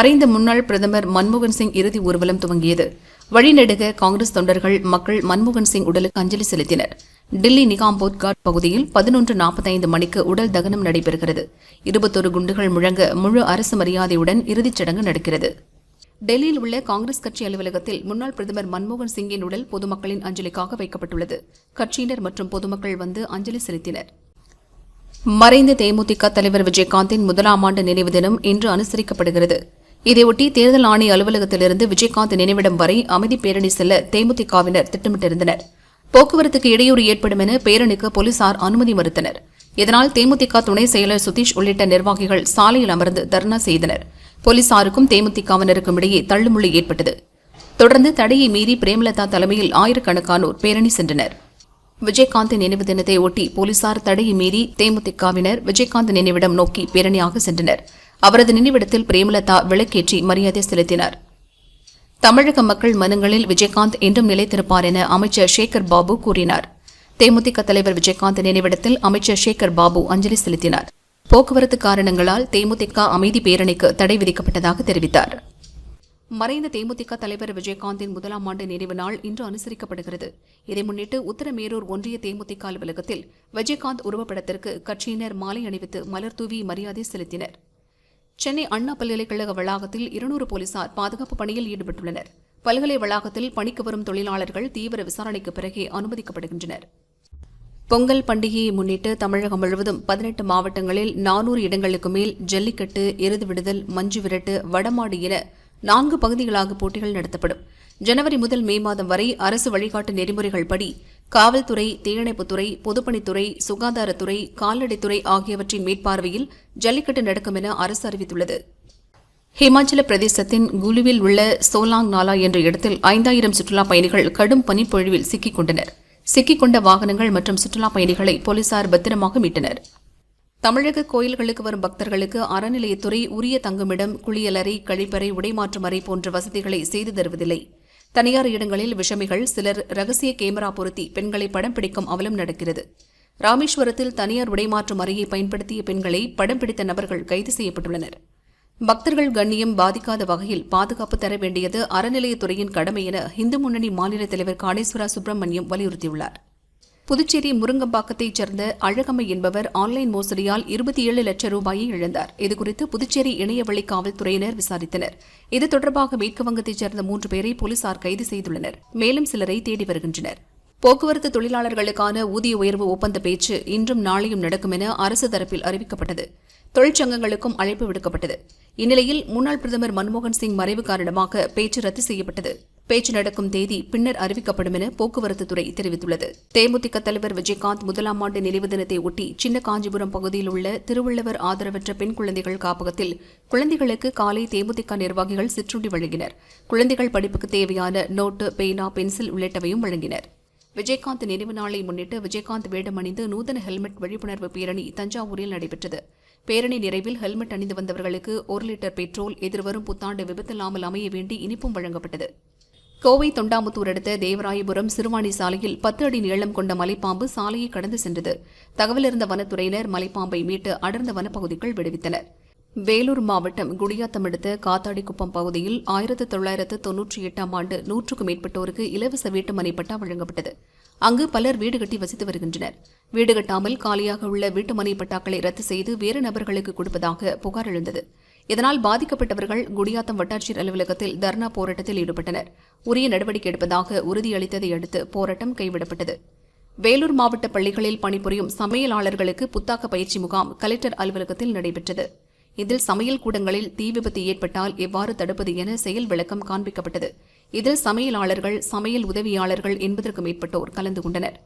மறைந்த முன்னாள் பிரதமர் மன்மோகன் சிங் இறுதி ஊர்வலம் துவங்கியது. வழிநெடுக காங்கிரஸ் தொண்டர்கள் மக்கள் மன்மோகன் சிங் உடலுக்கு அஞ்சலி செலுத்தினர். டில்லி நிகாம்போத் காட் பகுதியில் பதினொன்று நாற்பத்தைந்து மணிக்கு உடல் தகனம் நடைபெறுகிறது. இருபத்தொரு குண்டுகள் முழங்க முழு அரசு மரியாதையுடன் இறுதிச் சடங்கு நடக்கிறது. டெல்லியில் உள்ள காங்கிரஸ் கட்சி அலுவலகத்தில் முன்னாள் பிரதமர் மன்மோகன் சிங்கின் உடல் பொதுமக்களின் அஞ்சலிக்காக வைக்கப்பட்டுள்ளது. கட்சியினர் மற்றும் பொதுமக்கள் வந்து அஞ்சலி செலுத்தினர். மறைந்த தேமுதிக தலைவர் விஜயகாந்தின் முதலாம் ஆண்டு நினைவு தினம் இன்று அனுசரிக்கப்படுகிறது. இதையொட்டி தேர்தல் ஆணைய அலுவலகத்திலிருந்து விஜயகாந்த் நினைவிடம் வரை அமைதி பேரணி செல்ல தேமுதிகவினர் திட்டமிட்டிருந்தனர். போக்குவரத்துக்கு இடையூறு ஏற்படும் என பேரணிக்கு போலீசார் அனுமதி மறுத்தனர். இதனால் தேமுதிக துணை செயலர் சுதீஷ் உள்ளிட்ட நிர்வாகிகள் சாலையில் அமர்ந்து தர்ணா செய்தனர். போலீசாருக்கும் தேமுதிகவினருக்கும் இடையே தள்ளுமுள்ளு ஏற்பட்டது. தொடர்ந்து தடையை மீறி பிரேமலதா தலைமையில் ஆயிரக்கணக்கானோர் பேரணி சென்றனர். விஜயகாந்த் நினைவு தினத்தை ஒட்டி போலீசார் தடையை மீறி தேமுதிகவினர் விஜயகாந்த் நினைவிடம் நோக்கி பேரணியாக சென்றனர். அவரது நினைவிடத்தில் பிரேமலதா விளக்கேற்றி மரியாதை செலுத்தினார். தமிழக மக்கள் மனங்களில் விஜயகாந்த் என்றும் நிலைத்திருப்பார் என அமைச்சர் சேகர் பாபு கூறினார். தேமுதிக தலைவர் விஜயகாந்த் நினைவிடத்தில் அமைச்சர் சேகர் பாபு அஞ்சலி செலுத்தினார். போக்குவரத்து காரணங்களால் தேமுதிக அமைதி பேரணிக்கு தடை விதிக்கப்பட்டதாக தெரிவித்தார். மறைந்த தேமுதிக தலைவர் விஜயகாந்தின் முதலாம் ஆண்டு நினைவு நாள் இன்று அனுசரிக்கப்படுகிறது. இதை முன்னிட்டு உத்தரமேரூர் ஒன்றிய தேமுதிக அலுவலகத்தில் விஜயகாந்த் உருவப்படத்திற்கு கட்சியினர் மாலை அணிவித்து மலர் தூவி மரியாதை செலுத்தினர். சென்னை அண்ணா பல்கலைக்கழக வளாகத்தில் இருநூறு போலீசார் பாதுகாப்பு பணியில் ஈடுபட்டுள்ளனர். பல்கலை வளாகத்தில் பணிக்கு வரும் தொழிலாளர்கள் தீவிர விசாரணைக்கு பிறகே அனுமதிக்கப்படுகின்றனர். பொங்கல் பண்டிகையை முன்னிட்டு தமிழகம் முழுவதும் பதினெட்டு மாவட்டங்களில் நானூறு இடங்களுக்கு மேல் ஜல்லிக்கட்டு எருது விடுதல் மஞ்சு விரட்டு வடமாடு என நான்கு பகுதிகளாக போட்டிகள் நடத்தப்படும். ஜனவரி முதல் மே மாதம் வரை அரசு வழிகாட்டு நெறிமுறைகள் படி காவல்துறை தீயணைப்புத்துறை பொதுப்பணித்துறை சுகாதாரத்துறை கால்நடைத்துறை ஆகியவற்றின் மேற்பார்வையில் ஜல்லிக்கட்டு நடக்கும் என அரசு அறிவித்துள்ளது. ஹிமாச்சல பிரதேசத்தின் குலுவில் உள்ள சோலாங் நாலா என்ற இடத்தில் ஐந்தாயிரம் சுற்றுலாப் பயணிகள் கடும் பனிப்பொழிவில் சிக்கிக் கொண்டனர். சிக்கிக் கொண்ட வாகனங்கள் மற்றும் சுற்றுலாப் பயணிகளை போலீசார் பத்திரமாக மீட்டனர். தமிழக கோயில்களுக்கு வரும் பக்தர்களுக்கு அறநிலையத்துறை உரிய தங்குமிடம் குளியலறை கழிப்பறை உடைமாற்றும் அறை போன்ற வசதிகளை செய்து தருவதில்லை. தனியார் இடங்களில் விஷமிகள் சிலர் ரகசிய கேமரா பொருத்தி பெண்களை படம் பிடிக்கும் அவலம் நடக்கிறது. ராமேஸ்வரத்தில் தனியார் உடைமாற்றும் அறையை பயன்படுத்திய பெண்களை படம் பிடித்த நபர்கள் கைது செய்யப்பட்டுள்ளனர். பக்தர்கள் கண்ணியம் பாதிக்காத வகையில் பாதுகாப்பு தர வேண்டியது அறநிலையத்துறையின் கடமை என இந்து முன்னணி மாநில தலைவர் காடேஸ்வரா சுப்பிரமணியம் வலியுறுத்தியுள்ளார். புதுச்சேரி முருங்கம்பாக்கத்தைச் சேர்ந்த அழகம்மை என்பவர் ஆன்லைன் மோசடியால் இருபத்தி ஏழு லட்சம் ரூபாயை இழந்தார். இதுகுறித்து புதுச்சேரி இணையவழி காவல்துறையினர் விசாரித்தனர். இது தொடர்பாக மேற்குவங்கத்தைச் சேர்ந்த மூன்று பேரை போலீசார் கைது செய்துள்ளனர். மேலும் சிலரை தேடி வருகின்றனர். போக்குவரத்து தொழிலாளர்களுக்கான ஊதிய உயர்வு ஒப்பந்த பேச்சு இன்றும் நாளையும் நடக்கும் என அரசு தரப்பில் அறிவிக்கப்பட்டது. தொழிற்சங்கங்களுக்கும் அழைப்பு விடுக்கப்பட்டது. இந்நிலையில் முன்னாள் பிரதமர் மன்மோகன் சிங் மறைவு காரணமாக பேச்சு ரத்து செய்யப்பட்டது. பேச்சு நடக்கும் தேதி பின்னர் அறிவிக்கப்படும் என போக்குவரத்து துறை தெரிவித்துள்ளது. தேமுதிக தலைவர் விஜயகாந்த் முதலாம் ஆண்டு நினைவு தினத்தை ஒட்டி சின்ன காஞ்சிபுரம் பகுதியில் உள்ள திருவள்ளுவர் ஆதரவற்ற பெண் குழந்தைகள் காப்பகத்தில் குழந்தைகளுக்கு காலை தேமுதிக நிர்வாகிகள் சிற்றுண்டி வழங்கினர். குழந்தைகள் படிப்புக்கு தேவையான நோட்டு பேனா பென்சில் உள்ளிட்டவையும் வழங்கினர். விஜயகாந்த் நினைவு நாளை முன்னிட்டு விஜயகாந்த் வேடம் அணிந்து நூதன ஹெல்மெட் விழிப்புணர்வு பேரணி தஞ்சாவூரில் நடைபெற்றது. பேரணி நிறைவில் ஹெல்மெட் அணிந்து வந்தவர்களுக்கு ஒரு லிட்டர் பெட்ரோல் எதிர்வரும் புத்தாண்டு விபத்தில்லாமல் அமைய வேண்டி இனிப்பும் வழங்கப்பட்டது. கோவை தொண்டாமுத்தூர் அடுத்த தேவராயபுரம் சிறுவாணி சாலையில் பத்து அடி நீளம் கொண்ட மலைப்பாம்பு சாலையை கடந்து சென்றது. தகவலிருந்த வனத்துறையினர் மலைப்பாம்பை மீட்டு அடர்ந்த வனப்பகுதிக்குள் விடுவித்தனர். வேலூர் மாவட்டம் குடியாத்தம் அடுத்த காத்தாடிக்குப்பம் பகுதியில் ஆயிரத்து தொள்ளாயிரத்து தொன்னூற்றி எட்டாம் ஆண்டு நூற்றுக்கும் மேற்பட்டோருக்கு இலவச வீட்டுமனை பட்டா வழங்கப்பட்டது. அங்கு பலர் வீடு கட்டி வசித்து வருகின்றனர். வீடு கட்டாமல் காலியாக உள்ள வீட்டுமனை பட்டாக்களை ரத்து செய்து வேறு நபர்களுக்கு கொடுப்பதாக புகார் எழுந்தது. இதனால் பாதிக்கப்பட்டவர்கள் குடியாத்தம் வட்டாட்சியர் அலுவலகத்தில் தர்ணா போராட்டத்தில் ஈடுபட்டனர். உரிய நடவடிக்கை எடுப்பதாக உறுதியளித்ததை அடுத்து போராட்டம் கைவிடப்பட்டது. வேலூர் மாவட்ட பள்ளிகளில் பணிபுரியும் சமையலாளர்களுக்கு புத்தாக்க பயிற்சி முகாம் கலெக்டர் அலுவலகத்தில் நடைபெற்றது. இதில் சமையல் கூடங்களில் தீ விபத்து ஏற்பட்டால் எவ்வாறு தடுப்பது என செயல் விளக்கம் காண்பிக்கப்பட்டது. இதில் சமையலாளர்கள் சமையல் உதவியாளர்கள் என்பதற்கு மேற்பட்டோர் கலந்து கொண்டனர்.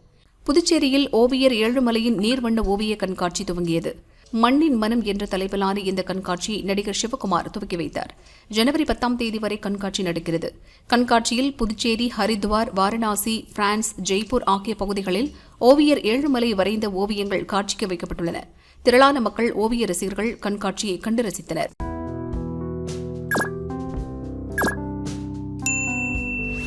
புதுச்சேரியில் ஓவியர் ஏழுமலையின் நீர்வண்ண ஓவிய கண்காட்சி துவங்கியது. மண்ணின் மனம் என்ற தலைப்பிலான இந்த கண்காட்சியை நடிகர் சிவகுமார் துவக்கி வைத்தார். ஜனவரி பத்தாம் தேதி வரை கண்காட்சி நடக்கிறது. கண்காட்சியில் புதுச்சேரி ஹரித்வார் வாரணாசி பிரான்ஸ் ஜெய்ப்பூர் ஆகிய பகுதிகளில் ஓவியர் ஏழுமலை வரைந்த ஓவியங்கள் காட்சிக்கு வைக்கப்பட்டுள்ளன. திரளான மக்கள் ஓவிய ரசிகர்கள் கண்காட்சியை கண்டு ரசித்தனர்.